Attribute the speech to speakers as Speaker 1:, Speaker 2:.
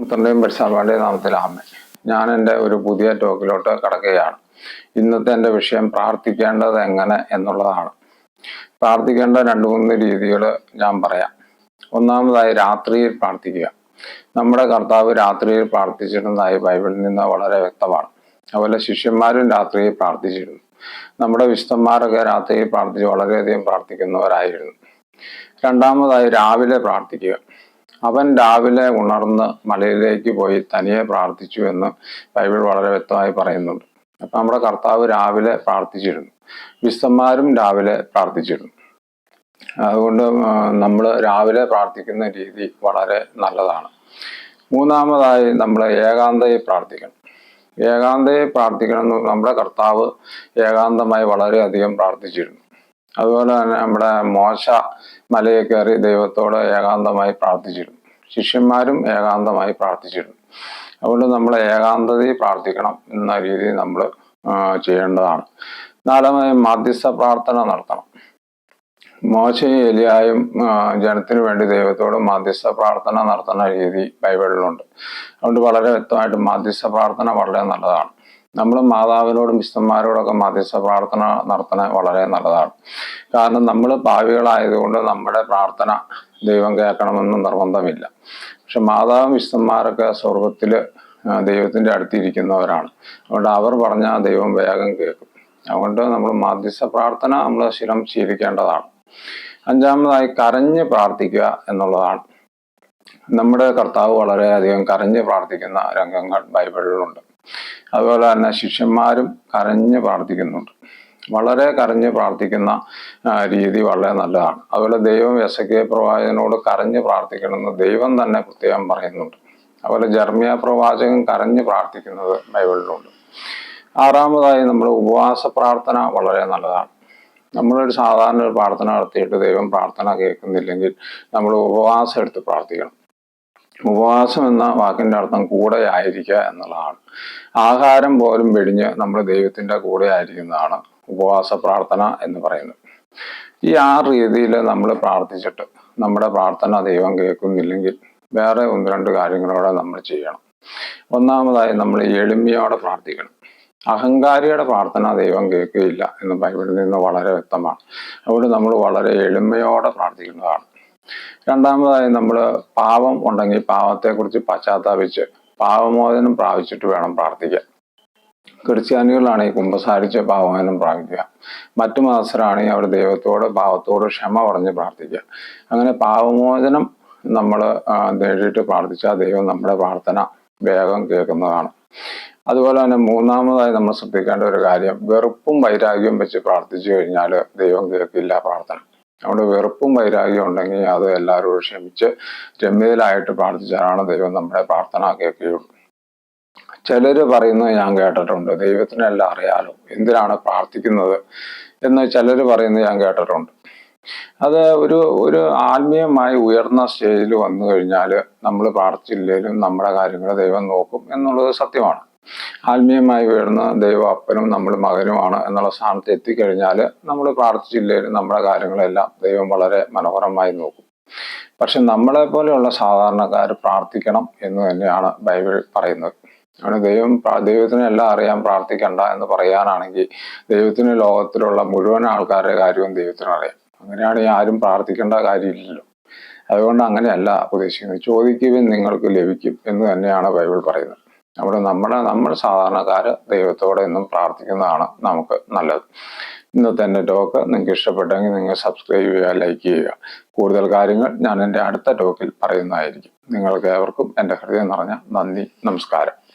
Speaker 1: പുത്രന്റെയും പരിശാപാടിയ നാമത്തിൽ ആമ ഞാൻ എന്റെ ഒരു പുതിയ ടോക്കിലോട്ട് കടക്കുകയാണ്. ഇന്നത്തെ എന്റെ വിഷയം പ്രാർത്ഥിക്കേണ്ടത് എങ്ങനെ എന്നുള്ളതാണ്. പ്രാർത്ഥിക്കേണ്ട രണ്ട് മൂന്ന് രീതികൾ ഞാൻ പറയാം. ഒന്നാമതായി രാത്രിയിൽ പ്രാർത്ഥിക്കുക. നമ്മുടെ കർത്താവ് രാത്രിയിൽ പ്രാർത്ഥിച്ചിരുന്നതായി ബൈബിളിൽ നിന്ന് വളരെ വ്യക്തമാണ്. അതുപോലെ ശിഷ്യന്മാരും രാത്രിയിൽ പ്രാർത്ഥിച്ചിരുന്നു. നമ്മുടെ വിശുദ്ധന്മാരൊക്കെ രാത്രിയിൽ പ്രാർത്ഥിച്ച് വളരെയധികം പ്രാർത്ഥിക്കുന്നവരായിരുന്നു. രണ്ടാമതായി രാവിലെ പ്രാർത്ഥിക്കുക. അവൻ രാവിലെ ഉണർന്ന് മലയിലേക്ക് പോയി തനിയെ പ്രാർത്ഥിച്ചു എന്ന് ബൈബിൾ വളരെ വ്യക്തമായി പറയുന്നുണ്ട്. അപ്പൊ നമ്മുടെ കർത്താവ് രാവിലെ പ്രാർത്ഥിച്ചിരുന്നു. വിശുദ്ധന്മാരും രാവിലെ പ്രാർത്ഥിച്ചിരുന്നു. അതുകൊണ്ട് നമ്മൾ രാവിലെ പ്രാർത്ഥിക്കുന്ന രീതി വളരെ നല്ലതാണ്. മൂന്നാമതായി നമ്മൾ ഏകാന്തയെ പ്രാർത്ഥിക്കണം. ഏകാന്തയെ പ്രാർത്ഥിക്കണം നമ്മുടെ കർത്താവ് ഏകാന്തമായി വളരെയധികം പ്രാർത്ഥിച്ചിരുന്നു. അതുപോലെ തന്നെ നമ്മുടെ മോശ മലയെ കയറി ദൈവത്തോട് ഏകാന്തമായി പ്രാർത്ഥിച്ചിരുന്നു. ശിഷ്യന്മാരും ഏകാന്തമായി പ്രാർത്ഥിച്ചിരുന്നു. അതുകൊണ്ട് നമ്മൾ ഏകാന്തതയിൽ പ്രാർത്ഥിക്കണം എന്ന രീതി നമ്മൾ ചെയ്യേണ്ടതാണ്. നാലാമതായി മധ്യസ്ഥ പ്രാർത്ഥന നടത്തണം. മോശയും എലിയായും ജനത്തിനു വേണ്ടി ദൈവത്തോട് മാധ്യസ്ഥ പ്രാർത്ഥന നടത്തുന്ന രീതി ബൈബിളിലുണ്ട്. അതുകൊണ്ട് വളരെ വ്യക്തമായിട്ട് മാധ്യസ്ഥ പ്രാർത്ഥന വളരെ നല്ലതാണ്. നമ്മൾ മാതാവിനോടും വിശുദ്ധന്മാരോടൊക്കെ മധ്യസ്ഥ പ്രാർത്ഥന നടത്തണ വളരെ നല്ലതാണ്. കാരണം നമ്മൾ പാവികളായതുകൊണ്ട് നമ്മുടെ പ്രാർത്ഥന ദൈവം കേൾക്കണമെന്ന് നിർബന്ധമില്ല. പക്ഷെ മാതാവും വിശുദ്ധന്മാരൊക്കെ സ്വർഗത്തിൽ ദൈവത്തിന്റെ അടുത്തിരിക്കുന്നവരാണ്. അതുകൊണ്ട് അവർ പറഞ്ഞാൽ ദൈവം വേഗം കേൾക്കും. അതുകൊണ്ട് നമ്മൾ മധ്യസ്ഥ പ്രാർത്ഥന നമ്മൾ സ്ഥിരം ശീലിക്കേണ്ടതാണ്. അഞ്ചാമതായി കരഞ്ഞ് പ്രാർത്ഥിക്കുക എന്നുള്ളതാണ്. നമ്മുടെ കർത്താവ് വളരെയധികം കരഞ്ഞ് പ്രാർത്ഥിക്കുന്ന രംഗങ്ങൾ ബൈബിളിലുണ്ട്. അതുപോലെ തന്നെ ശിഷ്യന്മാരും കരഞ്ഞ് പ്രാർത്ഥിക്കുന്നുണ്ട്. വളരെ കരഞ്ഞ് പ്രാർത്ഥിക്കുന്ന രീതി വളരെ നല്ലതാണ്. അതുപോലെ ദൈവം എസകെ പ്രവാചകനോട് കരഞ്ഞ് പ്രാർത്ഥിക്കണമെന്ന് ദൈവം തന്നെ പ്രത്യേകം പറയുന്നുണ്ട്. അതുപോലെ ജർമ്മിയ പ്രവാചകൻ കരഞ്ഞ് പ്രാർത്ഥിക്കുന്നത് ബൈബിളിലുണ്ട്. ആറാമതായി നമ്മുടെ ഉപവാസ പ്രാർത്ഥന വളരെ നല്ലതാണ്. നമ്മളൊരു സാധാരണ ഒരു പ്രാർത്ഥന നടത്തിയിട്ട് ദൈവം പ്രാർത്ഥന കേൾക്കുന്നില്ലെങ്കിൽ നമ്മൾ ഉപവാസം എടുത്ത് പ്രാർത്ഥിക്കണം. ഉപവാസം എന്ന വാക്കിന്റെ അർത്ഥം കൂടെ ആയിരിക്കുക എന്നുള്ളതാണ്. ആഹാരം പോലും വെടിഞ്ഞ് നമ്മൾ ദൈവത്തിന്റെ കൂടെ ആയിരിക്കുന്നതാണ് ഉപവാസ പ്രാർത്ഥന എന്ന് പറയുന്നത്. ഈ ആ രീതിയിൽ നമ്മൾ പ്രാർത്ഥിച്ചിട്ട് നമ്മുടെ പ്രാർത്ഥന ദൈവം കേൾക്കുന്നില്ലെങ്കിൽ വേറെ ഒന്ന് രണ്ട് കാര്യങ്ങളോടെ നമ്മൾ ചെയ്യണം. ഒന്നാമതായി നമ്മൾ എളിമയോടെ പ്രാർത്ഥിക്കണം. അഹങ്കാരിയുടെ പ്രാർത്ഥന ദൈവം കേൾക്കുകയില്ല എന്ന് ബൈബിളിൽ നിന്ന് വളരെ വ്യക്തമാണ്. അതുകൊണ്ട് നമ്മൾ വളരെ എളിമയോടെ പ്രാർത്ഥിക്കുന്നതാണ്. രണ്ടാമതായി നമ്മൾ പാവം ഉണ്ടെങ്കിൽ പാവത്തെക്കുറിച്ച് പശ്ചാത്താപിച്ച് പാവമോചനം പ്രാപിച്ചിട്ട് വേണം പ്രാർത്ഥിക്കാൻ. ക്രിസ്ത്യാനികളാണെങ്കിൽ കുമ്പസാരിച്ച് പാവമോചനം പ്രാപിക്കുക. മറ്റു മതസ്ഥരാണെങ്കിൽ അവർ ദൈവത്തോട് പാവത്തോട് ക്ഷമ പറഞ്ഞ് പ്രാർത്ഥിക്കുക. അങ്ങനെ പാവമോചനം നമ്മൾ നേടിയിട്ട് പ്രാർത്ഥിച്ചാൽ ദൈവം നമ്മുടെ പ്രാർത്ഥന വേഗം കേൾക്കുന്നതാണ്. അതുപോലെ തന്നെ മൂന്നാമതായി നമ്മൾ ശ്രദ്ധിക്കേണ്ട ഒരു കാര്യം വെറുപ്പും വൈരാഗ്യവും വെച്ച് പ്രാർത്ഥിച്ചു കഴിഞ്ഞാൽ ദൈവം കേൾക്കില്ല പ്രാർത്ഥന. നമ്മുടെ വെറുപ്പും വൈരാഗ്യം ഉണ്ടെങ്കിൽ അത് എല്ലാവരോടും ക്ഷമിച്ച് രമ്യതയിലായിട്ട് പ്രാർത്ഥിച്ചാലാണ് ദൈവം നമ്മുടെ പ്രാർത്ഥന കേൾക്കുകയുള്ളൂ. ചിലര് പറയുന്നത് ഞാൻ കേട്ടിട്ടുണ്ട് ദൈവത്തിനെല്ലാം അറിയാലോ എന്തിനാണ് പ്രാർത്ഥിക്കുന്നത് എന്ന് ചിലര് പറയുന്നത് ഞാൻ കേട്ടിട്ടുണ്ട്. അത് ഒരു ഒരു ആത്മീയമായി ഉയർന്ന സ്റ്റേജിൽ വന്നു കഴിഞ്ഞാൽ നമ്മൾ പ്രാർത്ഥിച്ചില്ലെങ്കിലും നമ്മുടെ കാര്യങ്ങൾ ദൈവം നോക്കും എന്നുള്ളത് സത്യമാണ്. ആത്മീയമായി ഉയർന്ന ദൈവ അപ്പനും നമ്മൾ മകനുമാണ് എന്നുള്ള സ്ഥാനത്ത് എത്തിക്കഴിഞ്ഞാൽ നമ്മൾ പ്രാർത്ഥിച്ചില്ലെങ്കിലും നമ്മുടെ കാര്യങ്ങളെല്ലാം ദൈവം വളരെ മനോഹരമായി നോക്കും. പക്ഷെ നമ്മളെ പോലെയുള്ള സാധാരണക്കാർ പ്രാർത്ഥിക്കണം എന്ന് തന്നെയാണ് ബൈബിൾ പറയുന്നത്. അങ്ങനെ ദൈവം ദൈവത്തിന് എല്ലാം അറിയാൻ പ്രാർത്ഥിക്കണ്ട എന്ന് പറയാനാണെങ്കിൽ ദൈവത്തിന് ലോകത്തിലുള്ള മുഴുവൻ ആൾക്കാരുടെ കാര്യവും ദൈവത്തിന് അറിയാം. അങ്ങനെയാണെങ്കിൽ ആരും പ്രാർത്ഥിക്കേണ്ട കാര്യമില്ലല്ലോ. അതുകൊണ്ട് അങ്ങനെയല്ല ഉപദേശിക്കുന്നത്. ചോദിക്കുകയും നിങ്ങൾക്ക് ലഭിക്കും എന്ന് തന്നെയാണ് ബൈബിൾ പറയുന്നത്. അവിടെ നമ്മുടെ നമ്മൾ സാധാരണക്കാര് ദൈവത്തോടെ എന്നും പ്രാർത്ഥിക്കുന്നതാണ് നമുക്ക് നല്ലത്. ഇന്നത്തെ എന്റെ ടോക്ക് നിങ്ങൾക്ക് ഇഷ്ടപ്പെട്ടെങ്കിൽ നിങ്ങൾ സബ്സ്ക്രൈബ് ചെയ്യുക ലൈക്ക് ചെയ്യുക. കൂടുതൽ കാര്യങ്ങൾ ഞാൻ എന്റെ അടുത്ത ടോക്കിൽ പറയുന്നതായിരിക്കും. നിങ്ങൾക്ക് ഏവർക്കും എന്റെ ഹൃദയം നിറഞ്ഞ നന്ദി നമസ്കാരം.